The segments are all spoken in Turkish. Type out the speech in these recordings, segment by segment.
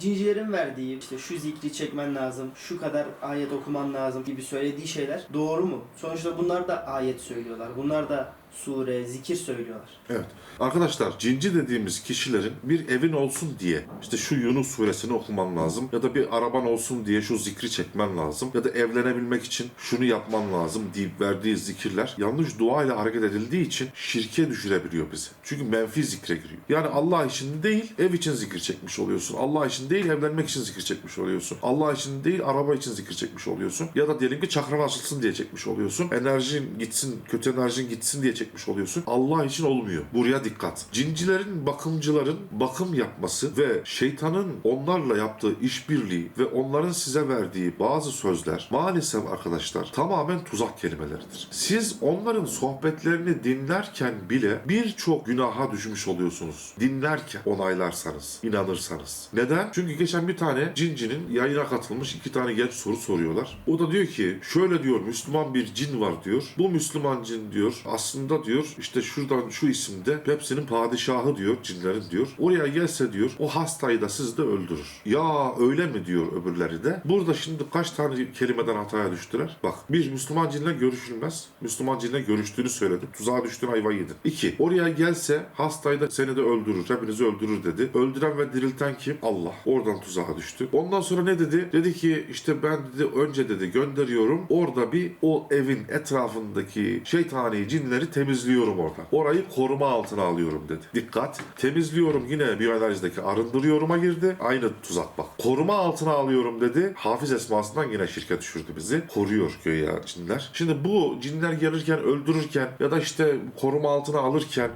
cincilerin verdiği işte şu zikri çekmen lazım, şu kadar ayet okuman lazım gibi söylediği şeyler doğru mu? Sonuçta bunlar da ayet söylüyorlar. Bunlar da sure, zikir söylüyorlar. Evet. Arkadaşlar cinci dediğimiz kişilerin bir evin olsun diye işte şu Yunus suresini okuman lazım ya da bir araban olsun diye şu zikri çekmen lazım ya da evlenebilmek için şunu yapman lazım deyip verdiği zikirler yanlış dua ile hareket edildiği için şirke düşürebiliyor bizi. Çünkü menfi zikre giriyor. Yani Allah için değil ev için zikir çekmiş oluyorsun. Allah için değil evlenmek için zikir çekmiş oluyorsun. Allah için değil araba için zikir çekmiş oluyorsun. Ya da diyelim ki çakran açılsın diye çekmiş oluyorsun. Enerjin gitsin, kötü enerjin gitsin diye çekmiş oluyorsun. Allah için olmuyor. Buraya dikkat. Cincilerin, bakımcıların bakım yapması ve şeytanın onlarla yaptığı işbirliği ve onların size verdiği bazı sözler maalesef arkadaşlar tamamen tuzak kelimeleridir. Siz onların sohbetlerini dinlerken bile birçok günaha düşmüş oluyorsunuz. Dinlerken onaylarsanız, inanırsanız. Neden? Çünkü geçen bir tane cincinin yayına katılmış iki tane genç soru soruyorlar. O da diyor ki şöyle diyor Müslüman bir cin var diyor. Bu Müslüman cin diyor aslında diyor işte şuradan şu isimde hepsinin padişahı diyor cinlerin diyor. Oraya gelse diyor o hastayı da sizi de öldürür. Ya öyle mi diyor öbürleri de. Burada şimdi kaç tane kelimeden hataya düştüler? Bak bir Müslüman cinle görüşülmez. Müslüman cinle görüştüğünü söyledi. Tuzağa düştün ayva yedin. İki oraya gelse hastayı da seni de öldürür. Hepinizi öldürür dedi. Öldüren ve dirilten kim? Allah. Oradan tuzağa düştü. Ondan sonra ne dedi? Dedi ki işte ben dedi önce dedi gönderiyorum. Orada bir o evin etrafındaki şeytani cinleri temizliyorum orada. Orayı koruma altına alıyorum dedi. Dikkat. Temizliyorum yine biyoanalizdeki arındırıyorum'a girdi. Aynı tuzak bak. Koruma altına alıyorum dedi. Hafız esmasından yine şirket düşürdü bizi. Koruyor göğe cinler. Şimdi bu cinler gelirken öldürürken ya da işte koruma altına alırken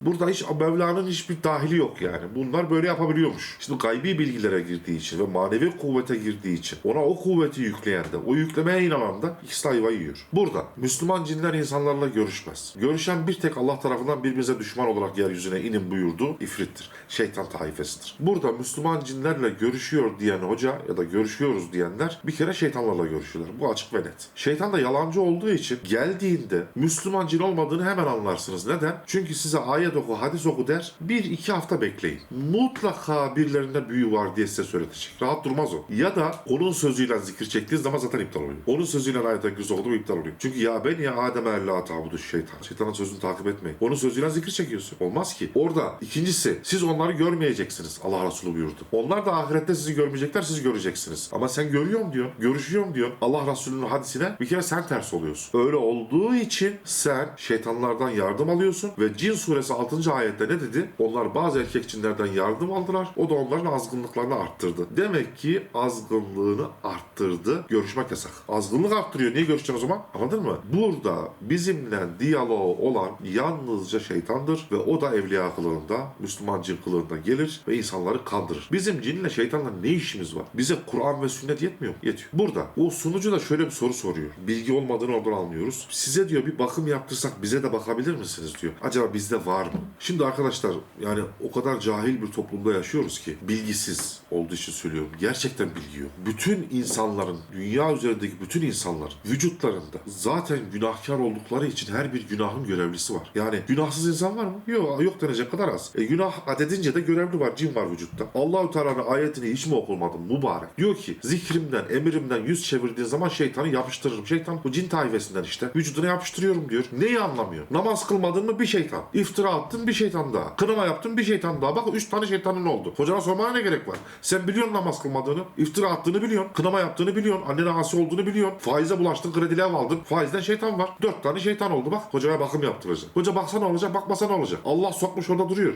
Burada hiç Mevla'nın hiçbir dahili yok yani. Bunlar böyle yapabiliyormuş. Şimdi gaybi bilgilere girdiği için ve manevi kuvvete girdiği için ona o kuvveti yükleyen de, o yüklemeye inanan da ikisi ayva yiyor. Burada Müslüman cinler insanlarla görüşmez. Görüşen bir tek Allah tarafından birbirimize düşman olarak yeryüzüne inin buyurduğu ifrittir. Şeytan taifesidir. Burada Müslüman cinlerle görüşüyor diyen hoca ya da görüşüyoruz diyenler bir kere şeytanlarla görüşüyorlar. Bu açık ve net. Şeytan da yalancı olduğu için geldiğinde Müslüman cin olmadığını hemen anlarsınız. Neden? Çünkü size ayet oku, hadis oku der. Bir iki hafta bekleyin. Mutlaka birilerinde büyü var diye size söyletecek. Rahat durmaz o. Ya da onun sözüyle zikir çektiği zaman zaten iptal oluyor. Onun sözüyle ayet kürsü oldu mu iptal oluyor. Çünkü ya ben ya Adem la tabudu şeytan. Şeytanın sözünü takip etmeyin. Onun sözüyle zikir çekiyorsun. Olmaz ki. Orada ikincisi siz onları görmeyeceksiniz. Allah Resulü buyurdu. Onlar da ahirette sizi görmeyecekler, siz göreceksiniz. Ama sen görüyorum diyor, görüşüyorum diyor. Allah Resulü'nün hadisine bir kere sen ters oluyorsun. Öyle olduğu için sen şeytanlardan yardım alıyorsun ve Cin suresi 6. ayette ne dedi? Onlar bazı erkek cinlerden yardım aldılar. O da onların azgınlıklarını arttırdı. Demek ki azgınlığını arttırdı. Görüşmek yasak. Azgınlık arttırıyor. Niye görüşeceksin o zaman? Anladın mı? Burada bizimle diyaloğu olan yalnızca şeytandır ve o da evliya kılığında, Müslüman cin kılığında gelir ve insanları kandırır. Bizim cinle şeytanla ne işimiz var? Bize Kur'an ve sünnet yetmiyor mu? Yetiyor. Burada o sunucu da şöyle bir soru soruyor. Bilgi olmadığını oradan anlıyoruz. Size diyor bir bakım yaptırsak bize de bakabilir misiniz diyor. Acaba bizde var mı? Şimdi arkadaşlar yani o kadar cahil bir toplumda yaşıyoruz ki bilgisiz olduğu için söylüyorum. Gerçekten bilgi yok. Bütün insanların, dünya üzerindeki bütün insanların vücutlarında zaten günahkar oldukları için her bir günahın görevlisi var. Yani günahsız insan var mı? Yok, yok denecek kadar az. E, günah adedince de görevli var, cin var vücutta. Allahu Teala'nın ayetini hiç mi okumadın mübarek? Diyor ki zikrimden, emrimden yüz çevirdiğin zaman şeytanı yapıştırırım. Şeytan bu cin taifesinden işte. Vücuduna yapıştırıyorum diyor. Neyi anlamıyor? Namaz kılmadın mı bir şeytan. İftira attın bir şeytan daha. Kınama yaptın bir şeytan daha. Bak üç tane şeytanın oldu. Hocana sormana ne gerek var? Sen biliyorsun namaz kılmadığını. iftira attığını biliyorsun. Kınama yaptığını biliyorsun. Annene asi olduğunu biliyorsun. Faize bulaştın krediyle ev aldın. Faizden şeytan var. Dört tane şeytan oldu bak. Hocaya bakım yaptıracak. Hoca baksa ne olacak bakmasa ne olacak? Allah sokmuş orada duruyor.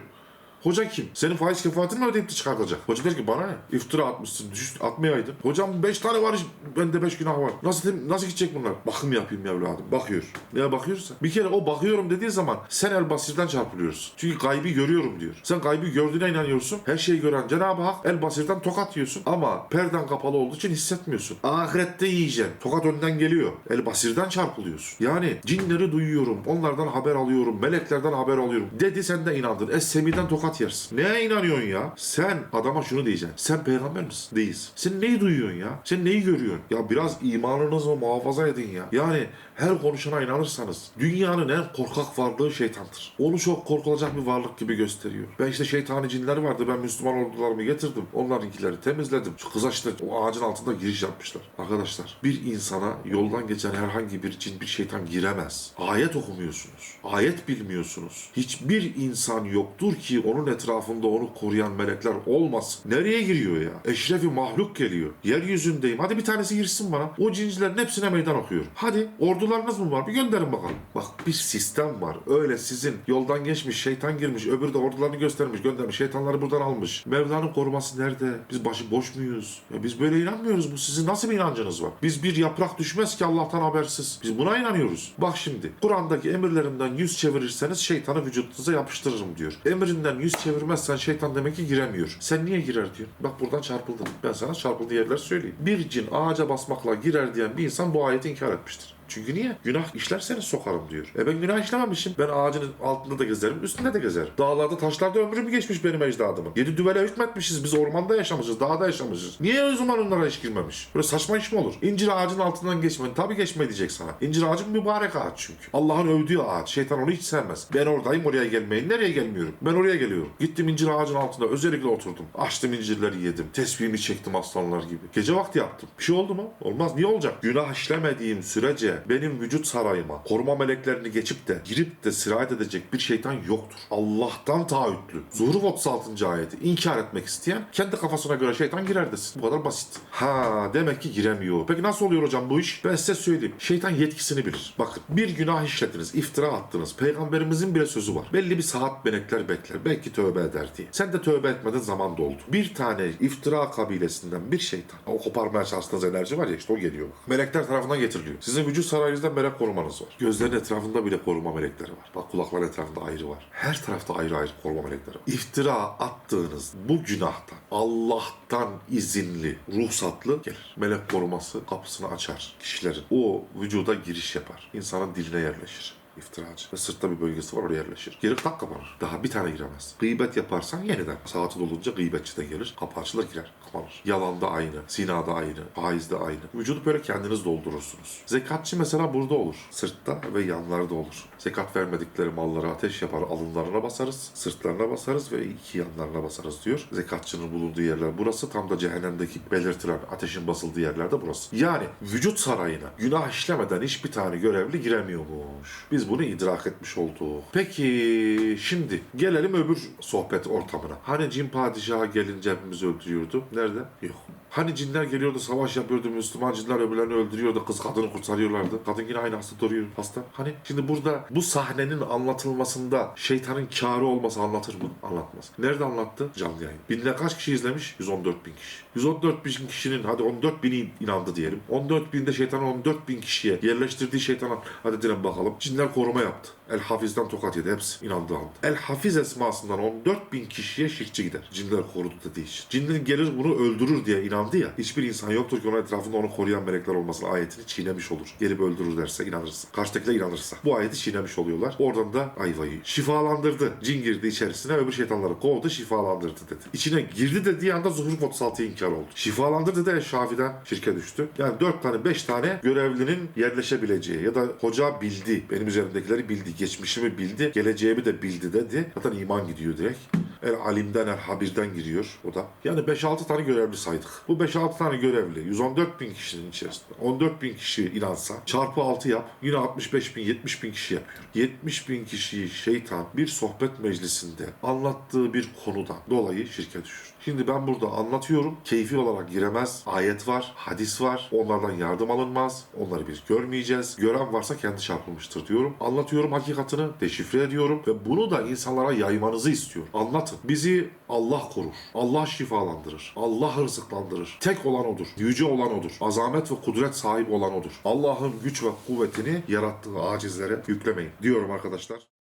Hoca kim? Senin faiz kefaretini mi ödeyip de çıkartacak? Hoca der ki bana ne? İftira atmışsın, düş, atmayaydın. Hocam 5 tane var, bende 5 günah var. Nasıl nasıl gidecek bunlar? Bakım yapayım evladım. Bakıyor. Neye bakıyorsa? Bir kere o bakıyorum dediği zaman sen el basirden çarpılıyorsun. Çünkü gaybi görüyorum diyor. Sen gaybi gördüğüne inanıyorsun. Her şeyi gören Cenab-ı Hak el basirden tokat yiyorsun. Ama perden kapalı olduğu için hissetmiyorsun. Ahirette yiyeceksin. Tokat önden geliyor. El basirden çarpılıyorsun. Yani cinleri duyuyorum. Onlardan haber alıyorum. Meleklerden haber alıyorum. Dedi sen de inandın. Es-Semi'den tokat tokat yersin. Neye inanıyorsun ya? Sen adama şunu diyeceksin. Sen peygamber misin? Değilsin. Sen neyi duyuyorsun ya? Sen neyi görüyorsun? Ya biraz imanınızı muhafaza edin ya. Yani her konuşana inanırsanız dünyanın en korkak varlığı şeytandır. Onu çok korkulacak bir varlık gibi gösteriyor. Ben işte şeytani cinler vardı. Ben Müslüman ordularımı getirdim. Onlarınkileri temizledim. Şu kıza işte o ağacın altında giriş yapmışlar. Arkadaşlar bir insana yoldan geçen herhangi bir cin bir şeytan giremez. Ayet okumuyorsunuz. Ayet bilmiyorsunuz. Hiçbir insan yoktur ki onun etrafında onu koruyan melekler olmasın. Nereye giriyor ya? Eşrefi mahluk geliyor. Yeryüzündeyim. Hadi bir tanesi girsin bana. O cincilerin hepsine meydan okuyorum. Hadi ordularınız mı var? Bir gönderin bakalım. Bak bir sistem var. Öyle sizin yoldan geçmiş, şeytan girmiş, öbürü de ordularını göstermiş, göndermiş. Şeytanları buradan almış. Mevla'nın koruması nerede? Biz başı boş muyuz? Ya biz böyle inanmıyoruz. Bu sizin nasıl bir inancınız var? Biz bir yaprak düşmez ki Allah'tan habersiz. Biz buna inanıyoruz. Bak şimdi Kur'an'daki emirlerimden yüz çevirirseniz şeytanı vücudunuza yapıştırırım diyor. Emrinden yüz çevirmezsen şeytan demek ki giremiyor. Sen niye girer diyor. Bak buradan çarpıldın. Ben sana çarpıldığı yerler söyleyeyim. Bir cin ağaca basmakla girer diyen bir insan bu ayeti inkar etmiştir. Çünkü niye? Günah işlerseniz sokarım diyor. E ben günah işlememişim. Ben ağacın altında da gezerim, üstünde de gezerim. Dağlarda, taşlarda ömrüm geçmiş benim ecdadımın. Yedi düvele hükmetmişiz. Biz ormanda yaşamışız, dağda yaşamışız. Niye o zaman onlara iş girmemiş? Böyle saçma iş mi olur? İncir ağacın altından geçme. Tabii geçme diyecek sana. İncir ağacı mübarek ağaç çünkü. Allah'ın övdüğü ağaç. Şeytan onu hiç sevmez. Ben oradayım oraya gelmeyin. Nereye gelmiyorum? Ben oraya geliyorum. Gittim incir ağacın altında özellikle oturdum. Açtım incirleri yedim. Tesbihimi çektim aslanlar gibi. Gece vakti yaptım. Bir şey oldu mu? Olmaz. Niye olacak? Günah işlemediğim sürece benim vücut sarayıma koruma meleklerini geçip de girip de sirayet edecek bir şeytan yoktur. Allah'tan taahhütlü. Zuhruf 36. ayeti inkar etmek isteyen kendi kafasına göre şeytan girer desin. Bu kadar basit. Ha demek ki giremiyor. Peki nasıl oluyor hocam bu iş? Ben size söyleyeyim. Şeytan yetkisini bilir. Bakın bir günah işlediniz, iftira attınız. Peygamberimizin bile sözü var. Belli bir saat melekler bekler. Belki tövbe eder diye. Sen de tövbe etmeden zaman doldu. Bir tane iftira kabilesinden bir şeytan. O koparmaya çalıştığınız enerji var ya işte o geliyor. Melekler tarafından getiriliyor. Sizin vücut sarayınızda melek korumanız var. Gözlerin etrafında bile koruma melekleri var. Bak kulakların etrafında ayrı var. Her tarafta ayrı ayrı koruma melekleri var. İftira attığınız bu günahtan Allah'tan izinli, ruhsatlı gelir. Melek koruması kapısını açar kişilerin. O vücuda giriş yapar. İnsanın diline yerleşir iftiracı. Ve sırtta bir bölgesi var oraya yerleşir. Geri tak kapanır. Daha bir tane giremez. Gıybet yaparsan yeniden. Saati dolunca gıybetçi de gelir. Kapı açılır girer. Kapanır. Yalanda aynı. Zinada aynı. Faizde aynı. Vücudu böyle kendiniz doldurursunuz. Zekatçı mesela burada olur. Sırtta ve yanlarda olur. Zekat vermedikleri malları ateş yapar. Alınlarına basarız. Sırtlarına basarız ve iki yanlarına basarız diyor. Zekatçının bulunduğu yerler burası. Tam da cehennemdeki belirtilen ateşin basıldığı yerlerde burası. Yani vücut sarayına günah işlemeden hiçbir tane görevli giremiyormuş. Biz bunu idrak etmiş olduk. Peki şimdi gelelim öbür sohbet ortamına. Hani cin padişaha gelince hepimizi öldürüyordu. Nerede? Yok. Hani cinler geliyordu, savaş yapıyordu, Müslüman cinler öbürlerini öldürüyordu, kız kadını kurtarıyorlardı. Kadın yine aynı hasta duruyor, hasta. Hani şimdi burada bu sahnenin anlatılmasında şeytanın kârı olması anlatır mı? Anlatmaz. Nerede anlattı? Canlı yayın. Binde kaç kişi izlemiş? 114 bin kişi. 114 bin kişinin hadi 14 bini inandı diyelim. 14 binde şeytanın 14 bin kişiye yerleştirdiği şeytana hadi diyelim bakalım. Cinler koruma yaptı. El Hafiz'den tokat yedi hepsi inandığı anda. El Hafiz esmasından 14 bin kişiye şirkçi gider. Cinler korudu dediği için. Cinler gelir bunu öldürür diye inandı ya. Hiçbir insan yoktur ki onun etrafında onu koruyan melekler olmasın ayetini çiğnemiş olur. Gelip öldürür derse inanırsın. Karşıdakiler inanırsa. Bu ayeti çiğnemiş oluyorlar. Oradan da ayvayı şifalandırdı. Cin girdi içerisine öbür şeytanları kovdu şifalandırdı dedi. İçine girdi dediği anda Zuhruf 36'ya inkar oldu. Şifalandırdı da Şafi'den şirke düştü. Yani 4 tane 5 tane görevlinin yerleşebileceği ya da hoca bildi. Benim üzerimdekileri bildi. Geçmişimi bildi. Geleceğimi de bildi dedi. Zaten iman gidiyor direkt. El alimden el habirden giriyor o da. Yani 5-6 tane görevli saydık. Bu 5-6 tane görevli 114 bin kişinin içerisinde 14 bin kişi inansa çarpı 6 yap yine 65 bin 70 bin kişi yapıyor. 70 bin kişiyi şeytan bir sohbet meclisinde anlattığı bir konudan dolayı şirke düşür. Şimdi ben burada anlatıyorum. Keyfi olarak giremez. Ayet var, hadis var. Onlardan yardım alınmaz. Onları biz görmeyeceğiz. Gören varsa kendi çarpılmıştır diyorum. Anlatıyorum hakikatini, deşifre ediyorum ve bunu da insanlara yaymanızı istiyorum. Anlatın. Bizi Allah korur. Allah şifalandırır. Allah rızıklandırır. Tek olan odur. Yüce olan odur. Azamet ve kudret sahibi olan odur. Allah'ın güç ve kuvvetini yarattığı acizlere yüklemeyin diyorum arkadaşlar.